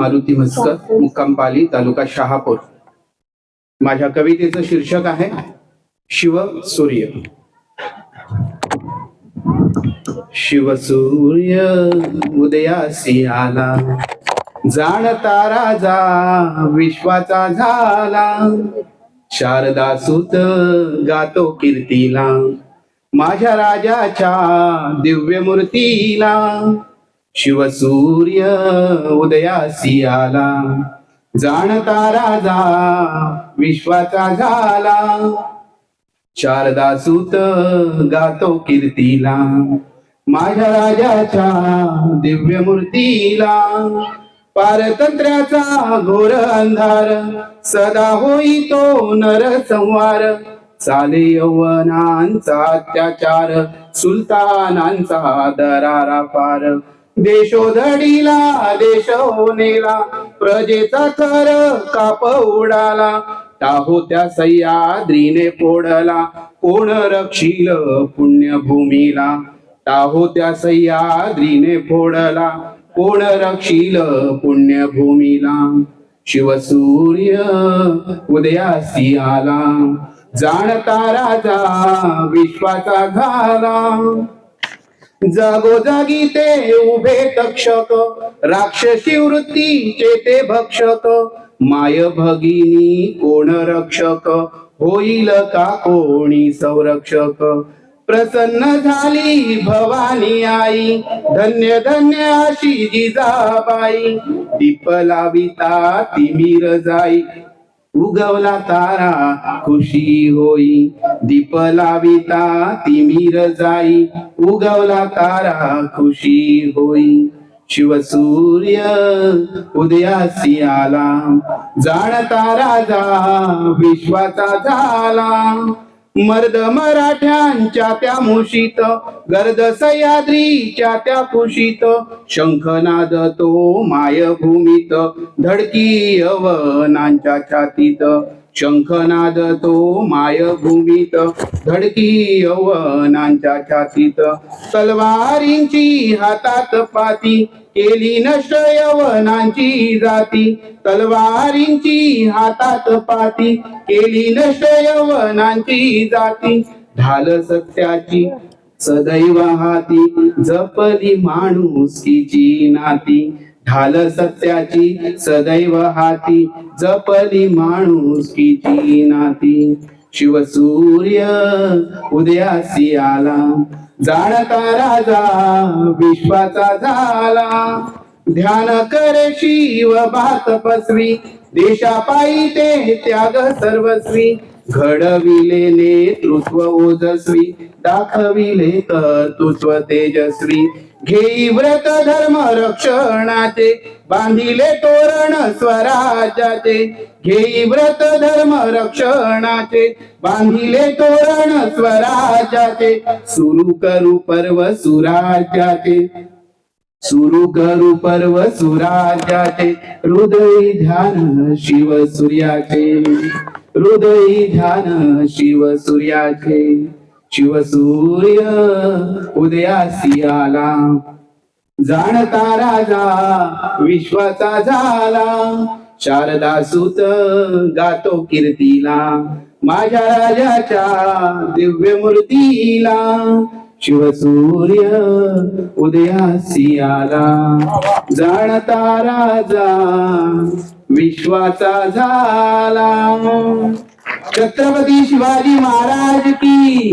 मारुती म्हस्कर मुक्कामपाली तालुका शहापूर. माझ्या कवितेचं शीर्षक आहे शिव सूर्य. शिवसूर्य उदयासी आला जाणता राजा विश्वाचा झाला. शारदा सुत गातो कीर्तीला माझ्या राजाच्या दिव्य मूर्तीला. शिवसूर्य उदयासी आला जाणता राजा विश्वाचा झाला. शारदा सुत गातो कीर्तीला माझ्या राजाच्या दिव्य मूर्तीला. पारतंत्र्याचा घोर अंधार सदा होई तो नर संवार चाले यवनांचा अत्याचार सुलतानांचा दरारा पार. देशोधडीला देशो नेला प्रजेचा थर काप उडाला. टाहो त्या सह्याद्रीने पोडला कोण रक्षील पुण्यभूमीला? टाहो त्या सह्याद्रीने फोडला कोण रक्षील पुण्यभूमीला? शिवसूर्य उदयासी आला जाणता राजा विश्वाचा झाला. जागोजागी ते उभे तक्षक. राक्षसी वृत्तीचे ते भक्षक. माय भगिनी कोण रक्षक? होईल का कोणी संरक्षक? प्रसन्न झाली भवानी आई. धन्य धन्य अशी जिजाबाई. दीप लाविता तिमिर जाई. उगवला तारा खुशी होई. दीप लाविता तिमिर जाई. उगवला तारा खुशी होई. शिवसूर्य उदयासी आला. जाण तारा जा विश्वाचा झाला. मर्द मराठ्यांच्या त्या मुशीत गर्द सह्याद्रीच्या त्या कुशीत शंखनाद तो मायभूमीत धडकी यवनांच्या छातीत. शंखनाद तो मायभूमीत धडकी यवनांच्या छातीत. तलवारींची हातात पाती केली नष्ट यवनांची जाती. तलवारींची हातात पाती केली नष्ट यवनांची जाती. ढाल सत्याची सदैव हाती जपली माणुसकीची नाती. ढाल सत्याची सदैव हाती जपली माणूस किती नाती. शिवसूर्य उदयासी आला जाणता राजा विश्वाचा झाला. ध्यान करे शिव भात पसवी देशापायी ते त्याग सर्वस्वी. घडविले नेतृत्व ओजस्वी दाखविले कर्तृत्व तेजस्वी. घेई व्रत धर्म रक्षणाचे बांधिले तोरण स्वराज्याचे. घेई व्रत धर्म रक्षणाचे बांधिले तोरण स्वराज्याचे. सुरू करू पर्व सुराज्याचे. सुरू करू पर्व सुराज्याचे. हृदय ध्यान शिव सूर्याचे. हृदय ध्यान शिव सूर्याचे. शिव सूर्य उदयासी आला. जाणता राजा विश्वाचा झाला. शारदा सुत गातो कीर्तीला. माझ्या राजाच्या दिव्य मूर्तीला. शिवसूर्य उदयासी आला. जाणता राजा विश्वाचा झाला. छत्रपती शिवाजी महाराज की